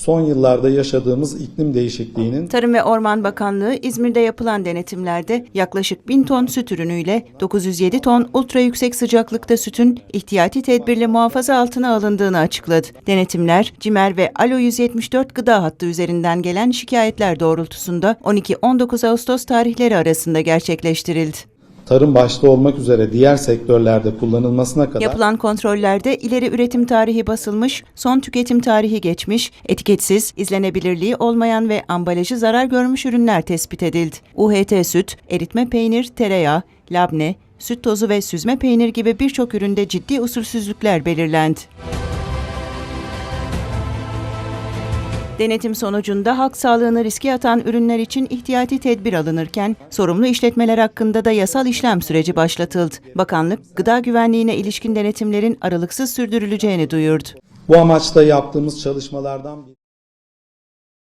son yıllarda yaşadığımız iklim değişikliğinin Tarım ve Orman Bakanlığı İzmir'de yapılan denetimlerde yaklaşık 1000 ton süt ürünüyle 907 ton ultra yüksek sıcaklıkta sütün ihtiyati tedbirle muhafaza altına alındığını açıkladı. Denetimler CİMER ve Alo 174 gıda hattı üzerinden gelen şikayetler doğrultusunda 12-19 Ağustos tarihleri arasında gerçekleştirildi. Tarım başta olmak üzere diğer sektörlerde kullanılmasına kadar Yapılan kontrollerde ileri üretim tarihi basılmış, son tüketim tarihi geçmiş, etiketsiz, izlenebilirliği olmayan ve ambalajı zarar görmüş ürünler tespit edildi. UHT süt, eritme peynir, tereyağı, labne, süt tozu ve süzme peynir gibi birçok üründe ciddi usulsüzlükler belirlendi. Denetim sonucunda halk sağlığını riske atan ürünler için ihtiyati tedbir alınırken, sorumlu işletmeler hakkında da yasal işlem süreci başlatıldı. Bakanlık, gıda güvenliğine ilişkin denetimlerin aralıksız sürdürüleceğini duyurdu. bu amaçla yaptığımız çalışmalardan